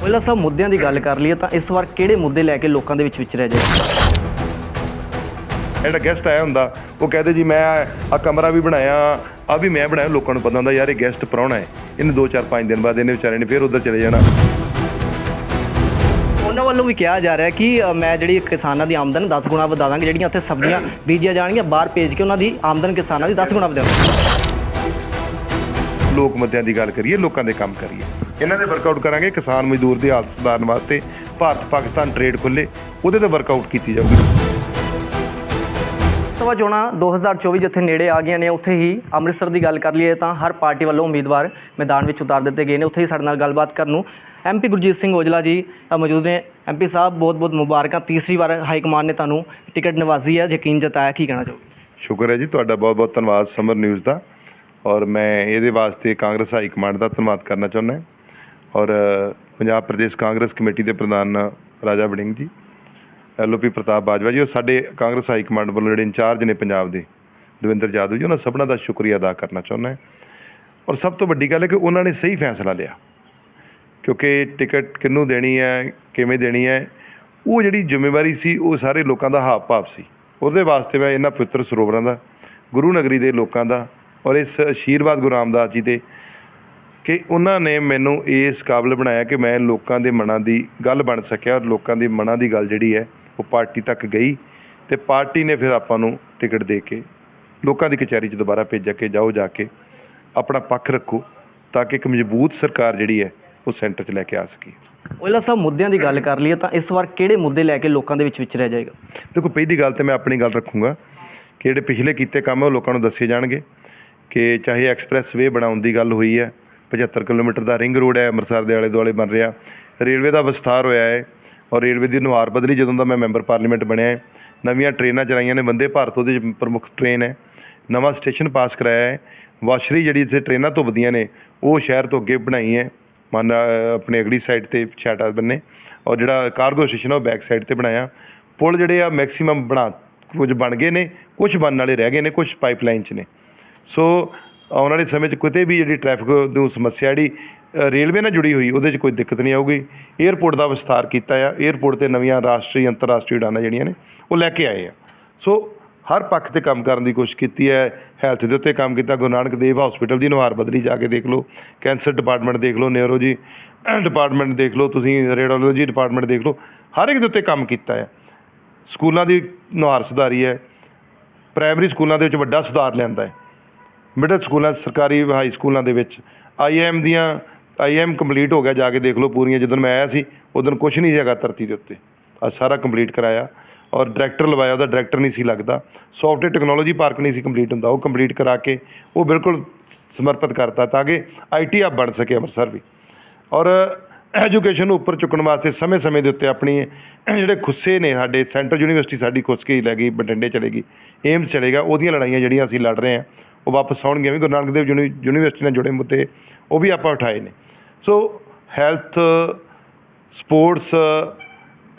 ਪਹਿਲਾਂ ਸਭ ਮੁੱਦਿਆਂ ਦੀ ਗੱਲ ਕਰ ਲਈਏ ਤਾਂ ਇਸ ਵਾਰ ਕਿਹੜੇ ਮੁੱਦੇ ਲੈ ਕੇ ਲੋਕਾਂ ਦੇ ਵਿੱਚ ਵਿਚਰਿਆ ਜਾਏ ਜਿਹੜਾ ਗੈਸਟ ਆਇਆ ਹੁੰਦਾ ਉਹ ਕਹਦੇ ਜੀ ਮੈਂ ਆ ਕਮਰਾ ਵੀ ਬਣਾਇਆ ਆ ਵੀ ਮੈਂ ਬਣਾਇਆ ਲੋਕਾਂ ਨੂੰ ਪਤਾ ਹੁੰਦਾ ਯਾਰ ਇਹ ਗੈਸਟ ਪ੍ਰਾਹੁਣਾ ਹੈ। ਇਹਨੇ 2-4-5 ਦਿਨ ਬਾਅਦ ਇਹਨੇ ਵਿਚਾਰੇ ਨੇ ਫਿਰ ਉੱਧਰ ਚਲੇ ਜਾਣਾ। ਉਹਨਾਂ ਵੱਲੋਂ ਵੀ ਕਿਹਾ ਜਾ ਰਿਹਾ ਕਿ ਮੈਂ ਜਿਹੜੀ ਕਿਸਾਨਾਂ ਦੀ ਆਮਦਨ 10 ਗੁਣਾ ਵਧਾ ਦਾਂਗੇ ਜਿਹੜੀਆਂ ਉੱਥੇ ਸਬਜ਼ੀਆਂ ਬੀਜੀਆਂ ਜਾਣਗੀਆਂ ਬਾਹਰ ਭੇਜ ਕੇ ਉਹਨਾਂ ਦੀ ਆਮਦਨ ਕਿਸਾਨਾਂ ਦੀ 10 ਗੁਣਾ ਵਧਾ ਦਾਂਗੇ ਲੋਕ ਮੁੱਦਿਆਂ ਦੀ ਗੱਲ ਕਰੀਏ ਲੋਕਾਂ ਦੇ ਕੰਮ ਕਰੀਏ। ਇਹਨਾਂ ਦੇ ਵਰਕਆਊਟ ਕਰਾਂਗੇ ਕਿਸਾਨ ਮਜ਼ਦੂਰ ਦੀ ਹਾਲਤ ਸੁਧਾਰਨ ਵਾਸਤੇ ਭਾਰਤ ਪਾਕਿਸਤਾਨ ਟ੍ਰੇਡ ਖੁੱਲੇ ਉਹਦੇ ਤੇ ਵਰਕਆਊਟ ਕੀਤੀ ਜਾਊਗੀ। ਸਭਾ ਚੋਣਾਂ 2024 ਜਿੱਥੇ ਨੇੜੇ ਆ ਗਈਆਂ ਨੇ ਉੱਥੇ ਹੀ ਅੰਮ੍ਰਿਤਸਰ ਦੀ ਗੱਲ ਕਰ ਲਈਏ ਤਾਂ ਹਰ ਪਾਰਟੀ ਵੱਲੋਂ ਉਮੀਦਵਾਰ ਮੈਦਾਨ ਵਿੱਚ ਉਤਾਰ ਦਿੱਤੇ ਗਏ ਨੇ। ਉੱਥੇ ਹੀ ਸਾਡੇ ਨਾਲ ਗੱਲਬਾਤ ਕਰਨ ਨੂੰ ਐਮਪੀ ਗੁਰਜੀਤ ਸਿੰਘ ਔਜਲਾ ਜੀ ਮੌਜੂਦ ਨੇ। ਐਮਪੀ ਸਾਹਿਬ ਬਹੁਤ ਬਹੁਤ ਮੁਬਾਰਕਾਂ। ਤੀਸਰੀ ਵਾਰ ਹਾਈ ਕਮਾਂਡ ਨੇ ਤੁਹਾਨੂੰ ਟਿਕਟ ਨਿਵਾਜ਼ੀ ਹੈ ਯਕੀਨ ਜਤਾਇਆ। ਕੀ ਕਹਿਣਾ ਚਾਹੋਗੇ? ਸ਼ੁਕਰ ਹੈ ਜੀ ਤੁਹਾਡਾ ਬਹੁਤ ਬਹੁਤ ਧੰਨਵਾਦ ਸਮਰ ਨਿਊਜ਼ ਦਾ। ਔਰ ਮੈਂ ਇਹਦੇ ਵਾਸਤੇ ਕਾਂਗਰਸ ਹਾਈ ਕਮਾਂਡ ਦਾ ਧੰਨਵਾਦ ਕਰਨਾ ਚਾਹੁੰਦਾ ਔਰ ਪੰਜਾਬ ਪ੍ਰਦੇਸ਼ ਕਾਂਗਰਸ ਕਮੇਟੀ ਦੇ ਪ੍ਰਧਾਨ ਰਾਜਾ ਵੜਿੰਗ ਜੀ ਐਲਓਪੀ ਪ੍ਰਤਾਪ ਬਾਜਵਾ ਜੀ, ਉਹ ਸਾਡੇ ਕਾਂਗਰਸ ਹਾਈ ਕਮਾਂਡ ਵੱਲੋਂ ਜਿਹੜੇ ਇੰਚਾਰਜ ਨੇ ਪੰਜਾਬ ਦੇ, ਦਵਿੰਦਰ ਜਾਦਵ ਜੀ, ਉਹਨਾਂ ਸਭਨਾਂ ਦਾ ਸ਼ੁਕਰੀਆ ਅਦਾ ਕਰਨਾ ਚਾਹੁੰਦਾ ਔਰ ਸਭ ਤੋਂ ਵੱਡੀ ਗੱਲ ਹੈ ਕਿ ਉਹਨਾਂ ਨੇ ਸਹੀ ਫੈਸਲਾ ਲਿਆ। ਕਿਉਂਕਿ ਟਿਕਟ ਕਿਹਨੂੰ ਦੇਣੀ ਹੈ, ਕਿਵੇਂ ਦੇਣੀ ਹੈ, ਉਹ ਜਿਹੜੀ ਜ਼ਿੰਮੇਵਾਰੀ ਸੀ, ਉਹ ਸਾਰੇ ਲੋਕਾਂ ਦਾ ਹਾਵ ਭਾਵ ਸੀ। ਉਹਦੇ ਵਾਸਤੇ ਮੈਂ ਇਹਨਾਂ ਪਵਿੱਤਰ ਸਰੋਵਰਾਂ ਦਾ, ਗੁਰੂ ਨਗਰੀ ਦੇ ਲੋਕਾਂ ਦਾ ਔਰ ਇਸ ਆਸ਼ੀਰਵਾਦ ਗੁਰੂ ਰਾਮਦਾਸ ਜੀ ਦੇ ਕਿ ਉਹਨਾਂ ਨੇ ਮੈਨੂੰ ਇਸ ਕਾਬਲ ਬਣਾਇਆ ਕਿ ਮੈਂ ਲੋਕਾਂ ਦੇ ਮਨਾਂ ਦੀ ਗੱਲ ਬਣ ਸਕਿਆ ਔਰ ਲੋਕਾਂ ਦੇ ਮਨਾਂ ਦੀ ਗੱਲ ਜਿਹੜੀ ਹੈ ਉਹ ਪਾਰਟੀ ਤੱਕ ਗਈ ਤੇ ਪਾਰਟੀ ਨੇ ਫਿਰ ਆਪਾਂ ਨੂੰ ਟਿਕਟ ਦੇ ਕੇ ਲੋਕਾਂ ਦੀ ਕਚਹਿਰੀ 'ਚ ਦੁਬਾਰਾ ਭੇਜਿਆ ਕਿ ਜਾਓ ਜਾ ਕੇ ਆਪਣਾ ਪੱਖ ਰੱਖੋ ਤਾਂ ਕਿ ਇੱਕ ਮਜ਼ਬੂਤ ਸਰਕਾਰ ਜਿਹੜੀ ਹੈ ਉਹ ਸੈਂਟਰ 'ਚ ਲੈ ਕੇ ਆ ਸਕੀ। ਔਜਲਾ ਸਾਹਿਬ ਮੁੱਦਿਆਂ ਦੀ ਗੱਲ ਕਰ ਲਈਏ ਤਾਂ ਇਸ ਵਾਰ ਕਿਹੜੇ ਮੁੱਦੇ ਲੈ ਕੇ ਲੋਕਾਂ ਦੇ ਵਿੱਚ ਵਿਚਰਿਆ ਜਾਏਗਾ? ਦੇਖੋ ਪਹਿਲੀ ਗੱਲ ਤੇ ਮੈਂ ਆਪਣੀ ਗੱਲ ਰੱਖੂੰਗਾ ਕਿ ਜਿਹੜੇ ਪਿਛਲੇ ਕੀਤੇ ਕੰਮ ਉਹ ਲੋਕਾਂ ਨੂੰ ਦੱਸੇ ਜਾਣਗੇ। ਕਿ ਚਾਹੇ ਐਕਸਪ੍ਰੈਸ ਵੇ ਬਣਾਉਣ ਦੀ ਗੱਲ ਹੋਈ ਹੈ 75 ਕਿਲੋਮੀਟਰ ਦਾ ਰਿੰਗ ਰੋਡ ਹੈ, ਅੰਮ੍ਰਿਤਸਰ ਦੇ ਆਲੇ ਦੁਆਲੇ ਬਣ ਰਿਹਾ। ਰੇਲਵੇ ਦਾ ਵਿਸਥਾਰ ਹੋਇਆ ਹੈ ਔਰ ਰੇਲਵੇ ਦੀ ਨੁਹਾਰ ਬਦਲੀ ਜਦੋਂ ਦਾ ਮੈਂ ਮੈਂਬਰ ਪਾਰਲੀਮੈਂਟ ਬਣਿਆ ਹੈ। ਨਵੀਆਂ ਟ੍ਰੇਨਾਂ ਚਲਾਈਆਂ ਨੇ, ਵੰਦੇ ਭਾਰਤ ਉਹਦੇ ਪ੍ਰਮੁੱਖ ਟ੍ਰੇਨ ਹੈ। ਨਵਾਂ ਸਟੇਸ਼ਨ ਪਾਸ ਕਰਾਇਆ ਹੈ। ਵਾਸ਼ਰੀ ਜਿਹੜੀ ਇੱਥੇ ਟ੍ਰੇਨਾਂ ਧੁੱਪਦੀਆਂ ਨੇ, ਉਹ ਸ਼ਹਿਰ ਤੋਂ ਅੱਗੇ ਬਣਾਈ ਹੈ। ਮਨ, ਆਪਣੇ ਅਗਲੀ ਸਾਈਡ ਤੇ ਛਾਟਾ ਬੰਨੇ ਔਰ ਜਿਹੜਾ ਕਾਰਗੋ ਸਟੇਸ਼ਨ ਉਹ ਬੈਕ ਸਾਈਡ ਤੇ ਬਣਾਇਆ। ਪੁਲ ਜਿਹੜੇ ਆ ਮੈਕਸਿਮਮ ਬਣਾ, ਕੁਝ ਬਣ ਗਏ ਨੇ, ਕੁਝ ਬਣਨ ਵਾਲੇ ਰਹਿ ਗਏ ਨੇ, ਕੁਝ ਪਾਈਪਲਾਈਨ 'ਚ ਨੇ। ਸੋ ਆਉਣ ਵਾਲੇ ਸਮੇਂ 'ਚ ਕਿਤੇ ਵੀ ਜਿਹੜੀ ਟ੍ਰੈਫਿਕ ਨੂੰ ਸਮੱਸਿਆ ਜਿਹੜੀ ਰੇਲਵੇ ਨਾਲ ਜੁੜੀ ਹੋਈ, ਉਹਦੇ 'ਚ ਕੋਈ ਦਿੱਕਤ ਨਹੀਂ ਆਊਗੀ। ਏਅਰਪੋਰਟ ਦਾ ਵਿਸਥਾਰ ਕੀਤਾ ਆ। ਏਅਰਪੋਰਟ ਤੇ ਨਵੀਆਂ ਰਾਸ਼ਟਰੀ, ਅੰਤਰਰਾਸ਼ਟਰੀ ਉਡਾਨਾਂ ਜਿਹੜੀਆਂ ਨੇ, ਉਹ ਲੈ ਕੇ ਆਏ ਆ। ਸੋ ਹਰ ਪੱਖ ਤੇ ਕੰਮ ਕਰਨ ਦੀ ਕੋਸ਼ਿਸ਼ ਕੀਤੀ ਹੈ। ਹੈਲਥ ਦੇ ਉੱਤੇ ਕੰਮ ਕੀਤਾ। ਗੁਰੂ ਨਾਨਕ ਦੇਵ ਹਸਪੀਟਲ ਦੀ ਨੁਹਾਰ ਬਦਲੀ ਜਾ ਕੇ ਦੇਖ ਲਓ। ਕੈਂਸਰ ਡਿਪਾਰਟਮੈਂਟ ਦੇਖ ਲਓ ਨਿਊਰੋਜੀ ਡਿਪਾਰਟਮੈਂਟ ਦੇਖ ਲਓ, ਤੁਸੀਂ ਰੇਡੀਓਲੋਜੀ ਡਿਪਾਰਟਮੈਂਟ ਦੇਖ ਲਓ। ਹਰ ਇੱਕ ਦੇ ਉੱਤੇ ਕੰਮ ਕੀਤਾ ਹੈ ਸਕੂਲਾਂ ਦੀ ਨੁਹਾਰ ਸੁਧਾਰੀ ਹੈ। ਪ੍ਰਾਇਮਰੀ ਸਕੂਲਾਂ ਦੇ ਵਿੱਚ ਵੱਡਾ ਸੁਧਾਰ ਲਿਆਂਦਾ ਹੈ। ਮਿਡਲ ਸਕੂਲਾਂ ਸਰਕਾਰੀ ਹਾਈ ਸਕੂਲਾਂ ਦੇ ਵਿੱਚ। ਆਈਐਮ ਦੀਆਂ ਆਈਐਮ ਕੰਪਲੀਟ ਹੋ ਗਿਆ, ਜਾ ਕੇ ਦੇਖ ਲਓ ਪੂਰੀਆਂ। ਜਦੋਂ ਮੈਂ ਆਇਆ ਸੀ ਉਦੋਂ ਕੁਝ ਨਹੀਂ ਸੀ ਹੈਗਾ ਧਰਤੀ ਦੇ ਉੱਤੇ। ਆ ਸਾਰਾ ਕੰਪਲੀਟ ਕਰਾਇਆ। ਔਰ ਡਾਇਰੈਕਟਰ ਲਵਾਇਆ, ਉਹਦਾ ਡਾਇਰੈਕਟਰ ਨਹੀਂ ਸੀ ਲੱਗਦਾ। ਸੌਫਟਵੇਅਰ ਟੈਕਨੋਲੋਜੀ ਪਾਰਕ ਨਹੀਂ ਸੀ ਕੰਪਲੀਟ ਹੁੰਦਾ। ਉਹ ਕੰਪਲੀਟ ਕਰਾ ਕੇ ਉਹ ਬਿਲਕੁਲ ਸਮਰਪਿਤ ਕਰਤਾ ਤਾਂ ਕਿ ਆਈਟੀ ਹੱਬ ਬਣ ਸਕੇ ਅੰਮ੍ਰਿਤਸਰ ਵੀ। ਔਰ ਐਜੂਕੇਸ਼ਨ ਨੂੰ ਉੱਪਰ ਚੁੱਕਣ ਵਾਸਤੇ ਸਮੇਂ-ਸਮੇਂ ਦੇ ਉੱਤੇ ਆਪਣੀ ਜਿਹੜੇ ਖੁੱਸੇ ਨੇ ਸਾਡੇ, ਸੈਂਟਰ ਯੂਨੀਵਰਸਿਟੀ ਸਾਡੀ ਖੁੱਸ ਕੇ ਲੈ ਗਈ, ਬਠਿੰਡੇ ਚਲੇਗੀ ਏਮਸ ਚਲੇਗਾ ਉਹਦੀਆਂ ਲੜਾਈਆਂ ਜਿਹੜੀਆਂ ਅਸੀਂ ਲੜ ਰਹੇ ਹਾਂ ਉਹ ਵਾਪਸ ਆਉਣਗੇ ਵੀ ਗੁਰੂ ਨਾਨਕ ਦੇਵ ਯੂਨੀ- ਯੂਨੀਵਰਸਿਟੀ ਨਾਲ ਜੁੜੇ ਮੁੱਦੇ ਉਹ ਵੀ ਆਪਾਂ ਉਠਾਏ ਨੇ। So health sports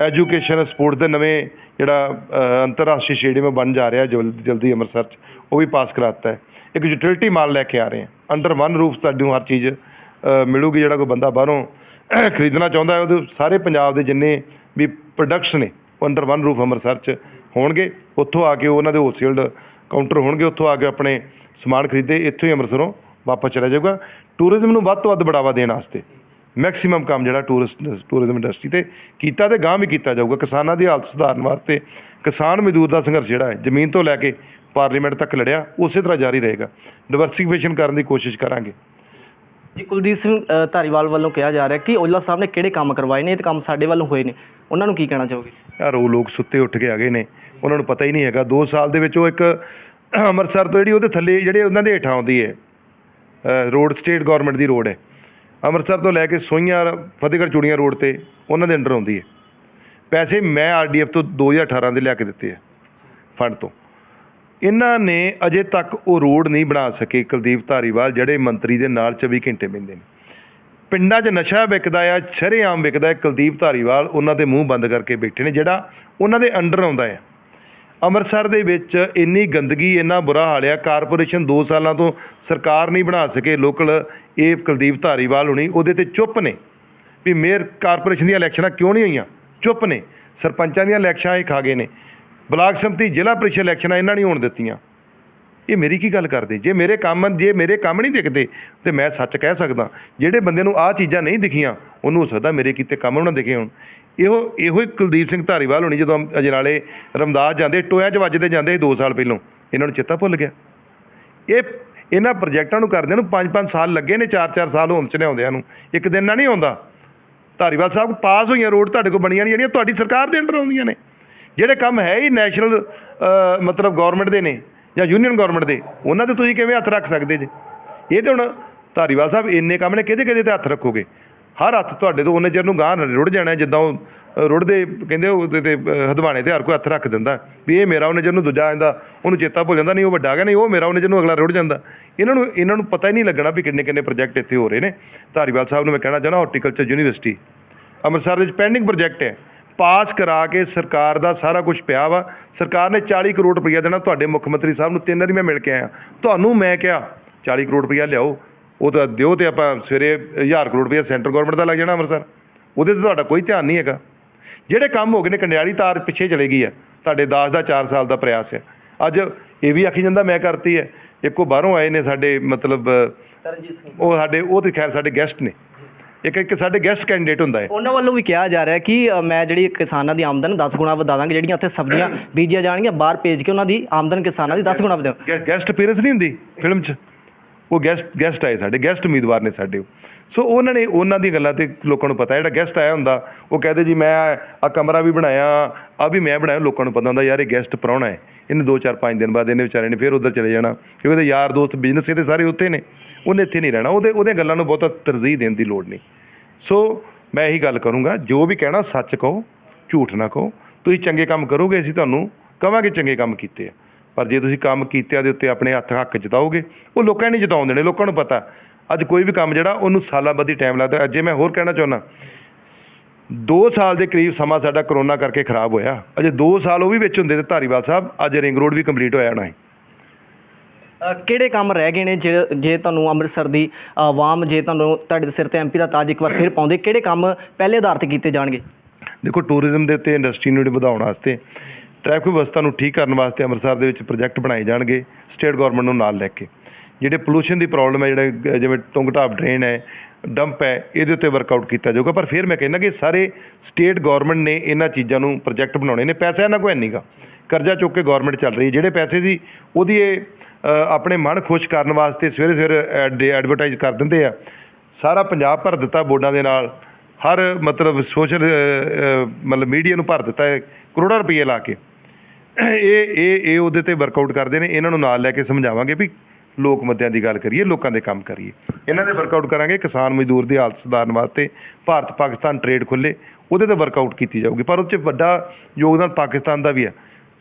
education sport ਦੇ ਨਵੇਂ ਜਿਹੜਾ ਅੰਤਰਰਾਸ਼ਟਰੀ ਸਟੇਡੀਅਮ ਬਣ ਜਾ ਰਿਹਾ ਜਲਦੀ ਜਲਦੀ ਅੰਮ੍ਰਿਤਸਰ 'ਚ ਉਹ ਵੀ ਪਾਸ ਕਰਾਤਾ ਹੈ। ਇੱਕ ਯੂਟਿਲਿਟੀ ਮਾਲ ਲੈ ਕੇ ਆ ਰਹੇ ਹਾਂ। ਅੰਡਰ ਵਨ ਰੂਫ ਸਾਨੂੰ ਹਰ ਚੀਜ਼ ਅ, ਮਿਲੂਗੀ ਜਿਹੜਾ ਕੋਈ ਬੰਦਾ ਬਾਹਰੋਂ ਖਰੀਦਣਾ ਚਾਹੁੰਦਾ ਹੈ ਉਹਦੇ ਸਾਰੇ ਪੰਜਾਬ ਦੇ ਜਿੰਨੇ ਵੀ ਪ੍ਰੋਡਕਟਸ ਨੇ ਉਹ ਅੰਡਰ ਵਨ ਰੂਫ ਅੰਮ੍ਰਿਤਸਰ 'ਚ ਹੋਣਗੇ। ਉੱਥੋਂ ਆ ਕੇ ਉਹਨਾਂ ਦੇ ਹੋਲਸੇਲ ਕਾਊਂਟਰ ਹੋਣਗੇ ਉੱਥੋਂ ਆ ਕੇ ਆਪਣੇ ਸਮਾਨ ਖਰੀਦੇ ਇੱਥੋਂ ਹੀ ਅੰਮ੍ਰਿਤਸਰੋਂ ਵਾਪਸ ਚਲਾ ਜਾਊਗਾ। ਟੂਰਿਜ਼ਮ ਨੂੰ ਵੱਧ ਤੋਂ ਵੱਧ ਬੜਾਵਾ ਦੇਣ ਵਾਸਤੇ ਮੈਕਸਿਮਮ ਕੰਮ ਜਿਹੜਾ ਟੂਰਿਸਟ ਟੂਰਿਜ਼ਮ ਇੰਡਸਟਰੀ ਤੇ ਕੀਤਾ ਤੇ ਗਾਂਹ ਵੀ ਕੀਤਾ ਜਾਊਗਾ। ਕਿਸਾਨਾਂ ਦੀ ਹਾਲਤ ਸੁਧਾਰਨ ਵਾਸਤੇ ਕਿਸਾਨ ਮਜ਼ਦੂਰ ਦਾ ਸੰਘਰਸ਼ ਜਿਹੜਾ ਹੈ ਜ਼ਮੀਨ ਤੋਂ ਲੈ ਕੇ ਪਾਰਲੀਮੈਂਟ ਤੱਕ ਲੜਿਆ ਉਸੇ ਤਰ੍ਹਾਂ ਜਾਰੀ ਰਹੇਗਾ। ਡਿਵਰਸਿਫਿਕੇਸ਼ਨ ਕਰਨ ਦੀ ਕੋਸ਼ਿਸ਼ ਕਰਾਂਗੇ। ਜੀ ਕੁਲਦੀਪ ਸਿੰਘ ਧਾਰੀਵਾਲ ਵੱਲੋਂ ਕਿਹਾ ਜਾ ਰਿਹਾ ਕਿ ਔਜਲਾ ਸਾਹਿਬ ਨੇ ਕਿਹੜੇ ਕੰਮ ਕਰਵਾਏ ਨੇ? ਇਹ ਤੇ ਕੰਮ ਸਾਡੇ ਵੱਲੋਂ ਹੋਏ ਨੇ। ਉਹਨਾਂ ਨੂੰ ਕੀ ਕਹਿਣਾ ਚਾਹੋਗੇ? ਯਾਰ ਉਹ ਲੋਕ ਸੁੱਤੇ ਉੱਠ ਕੇ ਆ ਗਏ ਨੇ। ਉਹਨਾਂ ਨੂੰ ਪਤਾ ਹੀ ਨਹੀਂ ਹੈਗਾ। 2 ਸਾਲ ਦੇ ਵਿੱਚ ਉਹ ਇੱਕ ਅੰਮ੍ਰਿਤਸਰ ਤੋਂ ਜਿਹੜੀ ਉਹਦੇ ਥੱਲੇ ਜਿਹੜੇ ਉਹਨਾਂ ਦੇ ਹੇਠਾਂ ਆਉਂਦੀ ਹੈ ਰੋਡ ਸਟੇਟ ਗਵਰਨਮੈਂਟ ਦੀ ਰੋਡ ਹੈ। ਅੰਮ੍ਰਿਤਸਰ ਤੋਂ ਲੈ ਕੇ ਸੋਈਆਂ ਫਤਿਹਗੜ੍ਹ ਚੂੜੀਆਂ ਰੋਡ ਤੇ ਉਹਨਾਂ ਦੇ ਅੰਡਰ ਆਉਂਦੀ ਹੈ। ਪੈਸੇ ਮੈਂ ਆਰਡੀਐਫ ਤੋਂ 2018 ਦੇ ਲਿਆ ਕੇ ਦਿੱਤੇ ਆ, ਫੰਡ ਤੋਂ। ਇਹਨਾਂ ਨੇ ਅਜੇ ਤੱਕ ਉਹ ਰੋਡ ਨਹੀਂ ਬਣਾ ਸਕੇ ਕੁਲਦੀਪ ਧਾਰੀਵਾਲ, ਜਿਹੜੇ ਮੰਤਰੀ ਦੇ ਨਾਲ 24 ਘੰਟੇ ਪੈਂਦੇ ਨੇ। ਪਿੰਡਾਂ 'ਚ ਨਸ਼ਾ ਵਿਕਦਾ ਆ ਸ਼ਰੇਆਮ ਵਿਕਦਾ ਕੁਲਦੀਪ ਧਾਰੀਵਾਲ ਉਹਨਾਂ ਦੇ ਮੂੰਹ ਬੰਦ ਕਰਕੇ ਬੈਠੇ ਨੇ, ਜਿਹੜਾ ਉਹਨਾਂ ਦੇ ਅੰਡਰ ਆਉਂਦਾ ਹੈ ਅੰਮ੍ਰਿਤਸਰ ਦੇ ਵਿੱਚ ਇੰਨੀ ਗੰਦਗੀ, ਇੰਨਾ ਬੁਰਾ ਹਾਲ ਆ, ਕਾਰਪੋਰੇਸ਼ਨ 2 ਸਾਲਾਂ ਤੋਂ ਸਰਕਾਰ ਨਹੀਂ ਬਣਾ ਸਕੇ ਲੋਕਲ ਇਹ ਕੁਲਦੀਪ ਧਾਰੀਵਾਲ ਹੁਣੀ, ਉਹਦੇ ਤੇ ਚੁੱਪ ਨੇ। ਵੀ ਮੇਅਰ ਕਾਰਪੋਰੇਸ਼ਨ ਦੀਆਂ ਇਲੈਕਸ਼ਨਾਂ ਕਿਉਂ ਨਹੀਂ ਹੋਈਆਂ? ਚੁੱਪ ਨੇ। ਸਰਪੰਚਾਂ ਦੀਆਂ ਇਲੈਕਸ਼ਨਾਂ ਇਹ ਖਾ ਗਏ ਨੇ। ਬਲਾਕ ਸੰਮਤੀ, ਜ਼ਿਲ੍ਹਾ ਪ੍ਰੀਸ਼ਦ ਇਲੈਕਸ਼ਨਾਂ ਇਹਨਾਂ ਨਹੀਂ ਹੋਣ ਦਿੱਤੀਆਂ। ਇਹ ਮੇਰੀ ਕੀ ਗੱਲ ਕਰਦੇ? ਜੇ ਮੇਰੇ ਕੰਮ, ਜੇ ਮੇਰੇ ਕੰਮ ਨਹੀਂ ਦਿਖਦੇ, ਤੇ ਮੈਂ ਸੱਚ ਕਹਿ ਸਕਦਾ, ਜਿਹੜੇ ਬੰਦੇ ਨੂੰ ਆਹ ਚੀਜ਼ਾਂ ਨਹੀਂ ਦਿਖੀਆਂ, ਉਹਨੂੰ ਹੋ ਸਕਦਾ ਮੇਰੇ ਕੀਤੇ ਕੰਮ ਉਹਨਾਂ ਦਿਖੇ ਹੋਣ। ਇਹੋ ਇਹੋ ਹੀ ਕੁਲਦੀਪ ਸਿੰਘ ਧਾਰੀਵਾਲ ਹੋਣੀ ਜਦੋਂ ਅਜਨਾਲੇ ਰਮਦਾਸ ਜਾਂਦੇ, ਟੋਇਆਂ 'ਚ ਵੱਜਦੇ ਜਾਂਦੇ ਸੀ 2 ਸਾਲ ਪਹਿਲੋਂ। ਇਹਨਾਂ ਨੂੰ ਚੇਤਾ ਭੁੱਲ ਗਿਆ। ਇਹ, ਇਹਨਾਂ ਪ੍ਰੋਜੈਕਟਾਂ ਨੂੰ ਕਰਦਿਆਂ ਨੂੰ 5-5 ਸਾਲ ਲੱਗੇ ਨੇ 4-4 ਸਾਲ ਹੋਣ ਚ ਲਿਆਉਂਦਿਆਂ ਨੂੰ। ਇੱਕ ਦਿਨ ਨਾਲ ਨਹੀਂ ਆਉਂਦਾ। ਧਾਰੀਵਾਲ ਸਾਹਿਬ ਪਾਸ ਹੋਈਆਂ ਰੋਡ ਤੁਹਾਡੇ ਕੋਲ ਬਣੀਆਂ ਨਹੀਂ ਜਿਹੜੀਆਂ, ਤੁਹਾਡੀ ਸਰਕਾਰ ਦੇ ਅੰਡਰ ਆਉਂਦੀਆਂ ਨੇ। ਜਿਹੜੇ ਕੰਮ ਹੈ ਹੀ ਨੈਸ਼ਨਲ ਮਤਲਬ ਗਵਰਨਮੈਂਟ ਦੇ ਨੇ ਜਾਂ ਯੂਨੀਅਨ ਗਵਰਨਮੈਂਟ ਦੇ, ਉਹਨਾਂ ਤੇ ਤੁਸੀਂ ਕਿਵੇਂ ਹੱਥ ਰੱਖ ਸਕਦੇ ਜੇ? ਇਹ ਤੇ ਹੁਣ ਧਾਰੀਵਾਲ ਸਾਹਿਬ ਇੰਨੇ ਕੰਮ ਨੇ ਕਿਹਦੇ ਕਿਹਦੇ ਤੇ ਹੱਥ ਰੱਖੋਗੇ? ਹਰ ਹੱਥ ਤੁਹਾਡੇ ਤੋਂ ਉਹਨੇ ਚਿਰ ਨੂੰ ਗਾਂ ਰੁੜ ਜਾਣਾ, ਜਿੱਦਾਂ ਉਹ ਰੁੜਦੇ ਕਹਿੰਦੇ ਉਹਦੇ ਤੇ ਹਦਵਾਣੇ ਤੇ ਹਰ ਕੋਈ ਹੱਥ ਰੱਖ ਦਿੰਦਾ। ਵੀ ਇਹ ਮੇਰਾ ਉਹਨੇ ਜਿਹਨੂੰ ਦੂਜਾ ਆਂਦਾ, ਉਹਨੂੰ ਚੇਤਾ ਭੁੱਲ ਜਾਂਦਾ, ਨਹੀਂ ਉਹ ਵੱਡਾ ਗਿਆ ਨਹੀਂ ਉਹ ਮੇਰਾ ਉਹਨੇ ਜਿਹਨੂੰ ਅਗਲਾ ਰੁੜ ਜਾਂਦਾ। ਇਹਨਾਂ ਨੂੰ ਇਹਨਾਂ ਨੂੰ ਪਤਾ ਹੀ ਨਹੀਂ ਲੱਗਣਾ ਵੀ ਕਿੰਨੇ ਕਿੰਨੇ ਪ੍ਰੋਜੈਕਟ ਇੱਥੇ ਹੋ ਰਹੇ ਨੇ। ਧਾਰੀਵਾਲ ਸਾਹਿਬ ਨੂੰ ਮੈਂ ਕਹਿਣਾ ਚਾਹੁੰਦਾ ਹਾਰਟੀਕਲਚਰ ਯੂਨੀਵਰਸਿਟੀ ਅੰਮ੍ਰਿਤਸਰ ਦੇ ਵਿੱਚ ਪੈਂਡਿੰਗ ਪ੍ਰੋਜੈਕਟ ਹੈ। ਪਾਸ ਕਰਾ ਕੇ ਸਰਕਾਰ ਦਾ ਸਾਰਾ ਕੁਝ ਪਿਆ ਵਾ। ਸਰਕਾਰ ਨੇ 40 ਕਰੋੜ ਰੁਪਈਆ ਦੇਣਾ। ਤੁਹਾਡੇ ਮੁੱਖ ਮੰਤਰੀ ਸਾਹਿਬ ਨੂੰ ਤਿੰਨ ਵਾਰੀ ਮੈਂ ਮਿਲ ਕੇ ਆਇਆ। ਤੁਹਾਨੂੰ ਮੈਂ ਕਿਹਾ 40 ਕਰੋੜ ਰੁਪਈਆ ਲਿਆਓ। ਉਹ ਤਾਂ ਦਿਓ ਤੇ ਆਪਾਂ ਸਵੇਰੇ 1000 ਕਰੋੜ ਰੁਪਈਆ ਸੈਂਟਰ ਗਵਰਨਮੈਂਟ ਦਾ ਲੱਗ ਜਾਣਾ ਅੰਮ੍ਰਿਤਸਰ। ਉਹਦੇ ਤੇ ਤੁਹਾਡਾ ਕੋਈ ਧਿਆਨ ਨਹੀਂ ਹੈਗਾ। ਜਿਹੜੇ ਕੰਮ ਹੋ ਗਏ ਨੇ ਕੰਡਿਆਲੀ ਤਾਰ ਪਿੱਛੇ ਚਲੇ ਗਈ ਹੈ ਤੁਹਾਡੇ ਦਾਸ ਦਾ 4 ਸਾਲ ਦਾ ਪ੍ਰਯਾਸ ਹੈ ਅੱਜ ਇਹ ਵੀ ਆਖੀ ਜਾਂਦਾ ਮੈਂ ਕਰਤੀ ਹੈ ਇੱਕੋ ਬਾਹਰੋਂ ਆਏ ਨੇ ਸਾਡੇ ਮਤਲਬ ਤਰਨਜੀਤ ਸਿੰਘ। ਉਹ ਸਾਡੇ ਉਹ ਤੇ ਖੈਰ ਸਾਡੇ ਗੈਸਟ ਨੇ। ਇੱਕ ਇੱਕ ਸਾਡੇ ਗੈਸਟ ਕੈਂਡੀਡੇਟ ਹੁੰਦਾ ਹੈ। ਉਹਨਾਂ ਵੱਲੋਂ ਵੀ ਕਿਹਾ ਜਾ ਰਿਹਾ ਕਿ ਮੈਂ ਜਿਹੜੀ ਕਿਸਾਨਾਂ ਦੀ ਆਮਦਨ 10 ਗੁਣਾ ਵਧਾ ਦਾਂਗੇ ਜਿਹੜੀਆਂ ਉੱਥੇ ਸਬਜ਼ੀਆਂ ਬੀਜੀਆਂ ਜਾਣਗੀਆਂ ਬਾਹਰ ਭੇਜ ਕੇ ਉਹਨਾਂ ਦੀ ਆਮਦਨ ਕਿਸਾਨਾਂ ਦੀ 10 ਗੁਣਾ ਵਧਾ ਗੈਸਟ ਅਪੀਅਰੈਂਸ ਨਹੀਂ ਹੁੰਦੀ ਫਿਲਮ 'ਚ? ਉਹ ਗੈਸਟ ਗੈਸਟ ਆਏ ਸਾਡੇ ਗੈਸਟ ਉਮੀਦਵਾਰ ਨੇ ਸਾਡੇ। ਉਹ। ਸੋ ਉਹਨਾਂ ਨੇ ਉਹਨਾਂ ਦੀਆਂ ਗੱਲਾਂ ਤੇ ਲੋਕਾਂ ਨੂੰ ਪਤਾ, ਜਿਹੜਾ ਗੈਸਟ ਆਇਆ ਹੁੰਦਾ, ਉਹ ਕਹਦੇ ਜੀ, ਮੈਂ ਆ ਕਮਰਾ ਵੀ ਬਣਾਇਆ ਆ ਵੀ ਮੈਂ ਬਣਾਇਆ, ਲੋਕਾਂ ਨੂੰ ਪਤਾ ਹੁੰਦਾ, ਯਾਰ ਇਹ ਗੈਸਟ ਪ੍ਰਾਹੁਣਾ ਹੈ। ਇਹਨੇ 2 4 5 ਦਿਨ ਬਾਅਦ ਇਹਨੇ ਵਿਚਾਰੇ ਨੇ ਫਿਰ ਉੱਧਰ ਚਲੇ ਜਾਣਾ। ਕਿਉਂਕਿ ਉਹਦੇ ਯਾਰ, ਦੋਸਤ ਬਿਜ਼ਨਸ ਇਹਦੇ ਸਾਰੇ ਉੱਥੇ ਨੇ। ਉਹਨੇ ਇੱਥੇ ਨਹੀਂ ਰਹਿਣਾ। ਉਹਦੇ, ਉਹਦੀਆਂ ਗੱਲਾਂ ਨੂੰ ਬਹੁਤਾ ਤਰਜੀਹ ਦੇਣ ਦੀ ਲੋੜ ਨਹੀਂ। ਸੋ ਮੈਂ ਇਹੀ ਗੱਲ ਕਰੂੰਗਾ, ਜੋ ਵੀ ਕਹਿਣਾ ਸੱਚ ਕਹੋ, ਝੂਠ ਨਾ ਕਹੋ। ਤੁਸੀਂ ਚੰਗੇ ਕੰਮ ਕਰੋਗੇ, ਅਸੀਂ ਤੁਹਾਨੂੰ ਕਵਾਂਗੇ ਚੰਗੇ ਕੰਮ ਕੀਤੇ ਆ। ਪਰ ਜੇ ਤੁਸੀਂ ਕੰਮ ਕੀਤਿਆਂ ਦੇ ਉੱਤੇ ਆਪਣੇ ਹੱਥ ਹੱਕ ਜਤਾਓਗੇ ਉਹ ਲੋਕਾਂ ਨੇ ਜਤਾਉਣ ਦੇਣੇ ਲੋਕਾਂ ਨੂੰ ਪਤਾ। ਅੱਜ ਕੋਈ ਵੀ ਕੰਮ ਜਿਹੜਾ ਉਹਨੂੰ ਸਾਲਾਂ ਬੱਧੀ ਟਾਈਮ ਲੱਗਦਾ। ਅਜੇ ਮੈਂ ਹੋਰ ਕਹਿਣਾ ਚਾਹੁੰਦਾ 2 ਸਾਲ ਦੇ ਕਰੀਬ ਸਮਾਂ ਸਾਡਾ ਕਰੋਨਾ ਕਰਕੇ ਖਰਾਬ ਹੋਇਆ। ਅਜੇ 2 ਸਾਲ ਉਹ ਵੀ ਵਿੱਚ ਹੁੰਦੇ ਤੇ ਧਾਰੀਵਾਲ ਸਾਹਿਬ ਅੱਜ ਰਿੰਗ ਰੋਡ ਵੀ ਕੰਪਲੀਟ ਹੋਇਆ ਹੋਣਾ ਹੈ। ਕਿਹੜੇ ਕੰਮ ਰਹਿ ਗਏ ਨੇ ਜੇ ਜੇ ਤੁਹਾਨੂੰ ਅੰਮ੍ਰਿਤਸਰ ਦੀ ਆਵਾਮ ਜੇ ਤੁਹਾਨੂੰ ਤੁਹਾਡੇ ਸਿਰ ਤੇ ਐਮਪੀ ਦਾ ਤਾਜ ਇੱਕ ਵਾਰ ਫਿਰ ਪਾਉਂਦੇ ਕਿਹੜੇ ਕੰਮ ਪਹਿਲੇ ਆਧਾਰ ਤੇ ਕੀਤੇ ਜਾਣਗੇ? ਦੇਖੋ ਟੂਰਿਜ਼ਮ ਦੇ ਉੱਤੇ ਇੰਡਸਟਰੀ ਨੂੰ ਵਧਾਉਣ ਵਾਸਤੇ ਟ੍ਰੈਫਿਕ ਵਿਵਸਥਾ ਨੂੰ ਠੀਕ ਕਰਨ ਵਾਸਤੇ ਅੰਮ੍ਰਿਤਸਰ ਦੇ ਵਿੱਚ ਪ੍ਰੋਜੈਕਟ ਬਣਾਏ ਜਾਣਗੇ, ਸਟੇਟ ਗਵਰਨਮੈਂਟ ਨੂੰ ਨਾਲ ਲੈ ਕੇ। ਜਿਹੜੇ ਪੋਲੂਸ਼ਨ ਦੀ ਪ੍ਰੋਬਲਮ ਹੈ, ਜਿਹੜੇ ਗ- ਜਿਵੇਂ ਤੁੰਗਟਾਪ ਡਰੇਨ ਹੈ ਡੰਪ ਹੈ, ਇਹਦੇ ਉੱਤੇ ਵਰਕਆਊਟ ਕੀਤਾ ਜਾਊਗਾ। ਪਰ ਫਿਰ ਮੈਂ ਕਹਿੰਦਾ ਕਿ ਸਾਰੇ ਸਟੇਟ ਗਵਰਨਮੈਂਟ ਨੇ ਇਹਨਾਂ ਚੀਜ਼ਾਂ ਨੂੰ ਪ੍ਰੋਜੈਕਟ ਬਣਾਉਣੇ ਨੇ। ਪੈਸਾ ਇਹਨਾਂ ਕੋਲ ਹੈ ਨਹੀਂਗਾ ਕਰਜ਼ਾ ਚੁੱਕ ਕੇ ਗਵਰਨਮੈਂਟ ਚੱਲ ਰਹੀ ਹੈ। ਜਿਹੜੇ ਪੈਸੇ ਸੀ, ਉਹਦੀ ਇਹ ਆਪਣੇ ਮਨ ਖੁਸ਼ ਕਰਨ ਵਾਸਤੇ ਸਵੇਰੇ ਸਵੇਰੇ ਐਡ ਐਡਵਰਟਾਈਜ਼ ਕਰ ਦਿੰਦੇ ਆ। ਸਾਰਾ ਪੰਜਾਬ ਭਰ ਦਿੱਤਾ ਬੋਰਡਾਂ ਦੇ ਨਾਲ। ਹਰ ਮਤਲਬ ਸੋਸ਼ਲ ਮਤਲਬ ਮੀਡੀਆ ਨੂੰ ਭਰ ਦਿੱਤਾ ਹੈ। ਕਰੋੜਾਂ ਰੁਪਏ ਲਾ ਕੇ। ਇਹ ਇਹ ਇਹ ਉਹਦੇ ਤੇ ਵਰਕਆਊਟ ਕਰਦੇ ਨੇ, ਇਹਨਾਂ ਨੂੰ ਨਾਲ ਲੈ ਕੇ ਸਮਝਾਵਾਂਗੇ ਵੀ ਲੋਕ ਮੁੱਦਿਆਂ ਦੀ ਗੱਲ ਕਰੀਏ, ਲੋਕਾਂ ਦੇ ਕੰਮ ਕਰੀਏ। ਇਹਨਾਂ ਦੇ ਵਰਕਆਊਟ ਕਰਾਂਗੇ, ਕਿਸਾਨ ਮਜ਼ਦੂਰ ਦੀ ਹਾਲਤ ਸੁਧਾਰਨ ਵਾਸਤੇ ਭਾਰਤ ਪਾਕਿਸਤਾਨ ਟ੍ਰੇਡ ਖੁੱਲੇ ਉਹਦੇ ਤੇ ਵਰਕਆਊਟ ਕੀਤੀ ਜਾਊਗੀ। ਪਰ ਉਹ 'ਚ ਵੱਡਾ ਯੋਗਦਾਨ ਪਾਕਿਸਤਾਨ ਦਾ ਵੀ ਹੈ।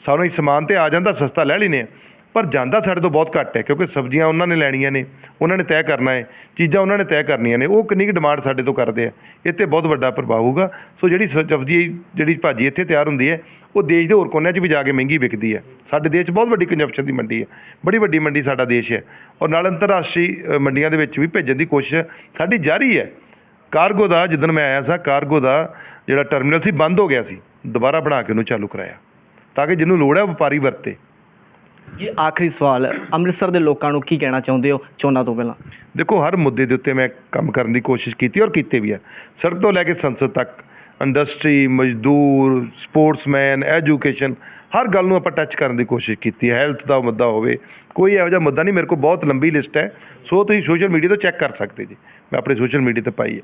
ਸਾਨੂੰ ਇਹ ਸਮਾਨ ਤੇ ਆ ਜਾਂਦਾ, ਸਸਤਾ ਲੈ ਲੈਨੇ ਆ ਪਰ ਜਾਂਦਾ ਸਾਡੇ ਤੋਂ ਬਹੁਤ ਘੱਟ ਹੈ, ਕਿਉਂਕਿ ਸਬਜ਼ੀਆਂ ਉਹਨਾਂ ਨੇ ਲੈਣੀਆਂ ਨੇ, ਉਹਨਾਂ ਨੇ ਤੈਅ ਕਰਨਾ ਹੈ, ਚੀਜ਼ਾਂ ਉਹਨਾਂ ਨੇ ਤੈਅ ਕਰਨੀਆਂ ਨੇ, ਉਹ ਕਿੰਨੀ ਕੁ ਡਿਮਾਂਡ ਸਾਡੇ ਤੋਂ ਕਰਦੇ ਆ, ਇਹ 'ਤੇ ਬਹੁਤ ਵੱਡਾ ਪ੍ਰਭਾਵ ਹੋਊਗਾ। ਸੋ ਜਿਹੜੀ ਸ- ਸਬਜ਼ੀ, ਜਿਹੜੀ ਭਾਜੀ ਇੱਥੇ ਤਿਆਰ ਹੁੰਦੀ ਹੈ ਉਹ ਦੇਸ਼ ਦੇ ਹੋਰ ਕੋਨਿਆਂ 'ਚ ਵੀ ਜਾ ਕੇ ਮਹਿੰਗੀ ਵਿਕਦੀ ਹੈ। ਸਾਡੇ ਦੇਸ਼ 'ਚ ਬਹੁਤ ਵੱਡੀ ਕੰਜੰਪਸ਼ਨ ਦੀ ਮੰਡੀ ਹੈ। ਬੜੀ ਵੱਡੀ ਮੰਡੀ ਸਾਡਾ ਦੇਸ਼ ਹੈ। ਔਰ ਨਾਲ ਅੰਤਰਰਾਸ਼ਟਰੀ ਮੰਡੀਆਂ ਦੇ ਵਿੱਚ ਵੀ ਭੇਜਣ ਦੀ ਕੋਸ਼ਿਸ਼ ਸਾਡੀ ਜਾਰੀ ਹੈ। ਕਾਰਗੋ ਦਾ ਜਿੱਦਣ ਮੈਂ ਆਇਆ ਸਾਂ ਕਾਰਗੋ ਦਾ ਜਿਹੜਾ ਟਰਮੀਨਲ ਸੀ ਬੰਦ ਹੋ ਗਿਆ ਸੀ। ਦੁਬਾਰਾ ਬਣਾ ਕੇ ਉਹਨੂੰ ਚਾਲੂ ਕਰਾਇਆ। ਤਾਂ ਕਿ ਜਿਹਨੂੰ ਲੋੜ ਹੈ ਵਪਾਰੀ ਵਰਤੇ। ਜੀ ਆਖਰੀ ਸਵਾਲ ਅੰਮ੍ਰਿਤਸਰ ਦੇ ਲੋਕਾਂ ਨੂੰ ਕੀ ਕਹਿਣਾ ਚਾਹੁੰਦੇ ਹੋ ਚੋਣਾਂ ਤੋਂ ਪਹਿਲਾਂ? ਦੇਖੋ ਹਰ ਮੁੱਦੇ ਦੇ ਉੱਤੇ ਮੈਂ ਕੰਮ ਕਰਨ ਦੀ ਕੋਸ਼ਿਸ਼ ਕੀਤੀ ਔਰ ਕੀਤੇ ਵੀ ਆ ਸੜਕ ਤੋਂ ਲੈ ਕੇ ਸੰਸਦ ਤੱਕ ਇੰਡਸਟਰੀ ਮਜ਼ਦੂਰ ਸਪੋਰਟਸਮੈਨ ਐਜੂਕੇਸ਼ਨ ਹਰ ਗੱਲ ਨੂੰ ਆਪਾਂ ਟੱਚ ਕਰਨ ਦੀ ਕੋਸ਼ਿਸ਼ ਕੀਤੀ ਹੈ। ਹੈਲਥ ਦਾ ਮੁੱਦਾ ਹੋਵੇ, ਕੋਈ ਇਹੋ ਜਿਹਾ ਮੁੱਦਾ ਨਹੀਂ, ਮੇਰੇ ਕੋਲ ਬਹੁਤ ਲੰਬੀ ਲਿਸਟ ਹੈ। ਸੋ ਤੁਸੀਂ ਸੋਸ਼ਲ ਮੀਡੀਆ ਤੋਂ ਚੈੱਕ ਕਰ ਸਕਦੇ ਜੀ। ਮੈਂ ਆਪਣੇ ਸੋਸ਼ਲ ਮੀਡੀਆ ਤੇ ਪਾਈ ਹੈ।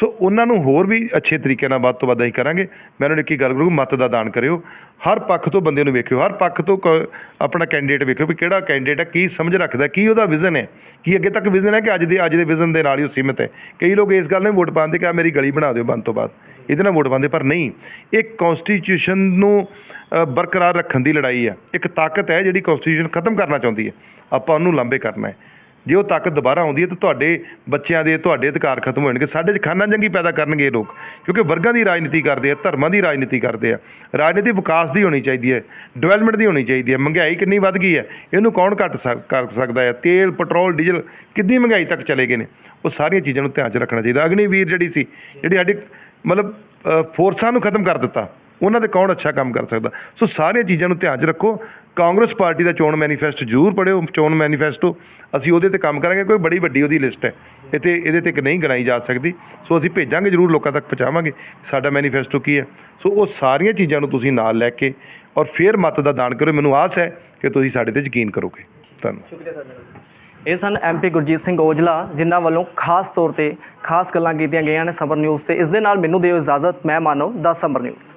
ਸੋ ਉਹਨਾਂ ਨੂੰ ਹੋਰ ਵੀ ਅੱਛੇ ਤਰੀਕੇ ਨਾਲ ਵੱਧ ਤੋਂ ਵੱਧ ਅਸੀਂ ਕਰਾਂਗੇ। ਮੈਂ ਉਹਨਾਂ ਨੂੰ ਇੱਕ ਹੀ ਗੱਲ ਕਰੂੰਗਾ ਮਤ ਦਾ ਦਾਨ ਕਰਿਓ। ਹਰ ਪੱਖ ਤੋਂ ਬੰਦੇ ਨੂੰ ਵੇਖਿਓ। ਹਰ ਪੱਖ ਤੋਂ ਕ- ਆਪਣਾ ਕੈਂਡੀਡੇਟ ਵੇਖਿਓ ਵੀ ਕਿਹੜਾ ਕੈਂਡੀਡੇਟ ਹੈ ਕੀ ਸਮਝ ਰੱਖਦਾ ਕੀ ਉਹਦਾ ਵਿਜ਼ਨ ਹੈ। ਕੀ ਅੱਗੇ ਤੱਕ ਵਿਜ਼ਨ ਹੈ ਕਿ ਅੱਜ ਦੇ ਅੱਜ ਦੇ ਵਿਜ਼ਨ ਦੇ ਨਾਲ ਹੀ ਉਹ ਸੀਮਿਤ ਹੈ। ਕਈ ਲੋਕ ਇਸ ਗੱਲ ਨੂੰ ਵੋਟ ਪਾਉਂਦੇ ਕਿ ਆ ਮੇਰੀ ਗਲੀ ਬਣਾ ਦਿਓ ਬੰਦ ਤੋਂ ਬਾਅਦ। ਇਹਦੇ ਨਾਲ ਵੋਟ ਪਾਉਂਦੇ, ਪਰ ਨਹੀਂ, ਇਹ ਕਨਸਟੀਟਿਊਸ਼ਨ ਨੂੰ ਬਰਕਰਾਰ ਰੱਖਣ ਦੀ ਲੜਾਈ ਹੈ ਇੱਕ ਤਾਕਤ ਹੈ ਜਿਹੜੀ ਕਨਸਟੀਟਿਊਸ਼ਨ ਖਤਮ ਕਰਨਾ ਚਾਹੁੰਦੀ ਹੈ। ਆਪਾਂ ਉਹਨੂੰ ਲਾਂਬੇ ਕਰਨਾ ਹੈ। ਜੇ ਉਹ ਤਾਕਤ ਦੁਬਾਰਾ ਆਉਂਦੀ ਹੈ ਤਾਂ ਤੁਹਾਡੇ ਬੱਚਿਆਂ ਦੇ, ਤੁਹਾਡੇ ਅਧਿਕਾਰ ਖਤਮ ਹੋ ਜਾਣਗੇ। ਸਾਡੇ 'ਚ ਖਾਨਾ ਜੰਗੀ ਪੈਦਾ ਕਰਨਗੇ ਇਹ ਲੋਕ, ਕਿਉਂਕਿ ਵਰਗਾਂ ਦੀ ਰਾਜਨੀਤੀ ਕਰਦੇ ਆ, ਧਰਮਾਂ ਦੀ ਰਾਜਨੀਤੀ ਕਰਦੇ ਆ। ਰਾਜਨੀਤੀ ਵਿਕਾਸ ਦੀ ਹੋਣੀ ਚਾਹੀਦੀ ਹੈ ਡਿਵੈਲਪਮੈਂਟ ਦੀ ਹੋਣੀ ਚਾਹੀਦੀ ਹੈ। ਮਹਿੰਗਾਈ ਕਿੰਨੀ ਵੱਧ ਗਈ ਹੈ, ਇਹਨੂੰ ਕੌਣ ਘੱਟ ਸਕ- ਕਰ ਸਕਦਾ ਹੈ? ਤੇਲ, ਪੈਟਰੋਲ, ਡੀਜ਼ਲ ਕਿੰਨੀ ਮਹਿੰਗਾਈ ਤੱਕ ਚਲੇ ਗਏ ਨੇ? ਉਹ ਸਾਰੀਆਂ ਚੀਜ਼ਾਂ ਨੂੰ ਧਿਆਨ 'ਚ ਰੱਖਣਾ ਚਾਹੀਦਾ। ਅਗਨੀਵੀਰ ਜਿਹੜੀ ਸੀ, ਜਿਹੜੀ ਸਾਡੀ ਮਤਲਬ ਫੋਰਸਾਂ ਨੂੰ ਖਤਮ ਕਰ ਦਿੱਤਾ। ਉਹਨਾਂ ਤੇ ਕੌਣ ਅੱਛਾ ਕੰਮ ਕਰ ਸਕਦਾ? ਸੋ ਸਾਰੀਆਂ ਚੀਜ਼ਾਂ ਨੂੰ ਧਿਆਨ 'ਚ ਰੱਖੋ। ਕਾਂਗਰਸ ਪਾਰਟੀ ਦਾ ਚੋਣ ਮੈਨੀਫੈਸਟੋ ਜ਼ਰੂਰ ਪੜ੍ਹਿਓ, ਚੋਣ ਮੈਨੀਫੈਸਟੋ। ਅਸੀਂ ਉਹਦੇ ਤੇ ਕੰਮ ਕਰਾਂਗੇ, ਕੋਈ ਬੜੀ ਵੱਡੀ ਉਹਦੀ ਲਿਸਟ ਹੈ। ਇੱਥੇ, ਇਹਦੇ ਤੇ ਇੱਕ ਨਹੀਂ ਗਣਾਈ ਜਾ ਸਕਦੀ। ਸੋ ਅਸੀਂ ਭੇਜਾਂਗੇ ਜ਼ਰੂਰ, ਲੋਕਾਂ ਤੱਕ ਪਹੁੰਚਾਵਾਂਗੇ। ਸਾਡਾ ਮੈਨੀਫੈਸਟੋ ਕੀ ਹੈ? ਸੋ ਉਹ ਸਾਰੀਆਂ ਚੀਜ਼ਾਂ ਨੂੰ ਤੁਸੀਂ ਨਾਲ ਲੈ ਕੇ ਔਰ ਫਿਰ ਮਤ ਦਾ ਦਾਨ ਕਰੋ। ਮੈਨੂੰ ਆਸ ਹੈ ਕਿ ਤੁਸੀਂ ਸਾਡੇ ਤੇ ਯਕੀਨ ਕਰੋਗੇ। ਧੰਨਵਾਦ। ਸ਼ੁਕਰੀਆ ਸਰ ਇਹ ਸਨ ਐਮਪੀ ਗੁਰਜੀਤ ਸਿੰਘ ਔਜਲਾ, ਜਿਨ੍ਹਾਂ ਵੱਲੋਂ ਖਾਸ ਤੌਰ ਤੇ ਖਾਸ ਗੱਲਾਂ ਕੀਤੀਆਂ ਗਈਆਂ ਨੇ ਸਬਰ ਨਿਊਜ਼ ਤੇ। ਇਸ ਦੇ ਨਾਲ ਮੈਨੂੰ ਦਿਓ ਇਜਾਜ਼ਤ, ਮੈਂ ਮਾਨਵ 10 ਸਬਰ ਨਿਊਜ਼।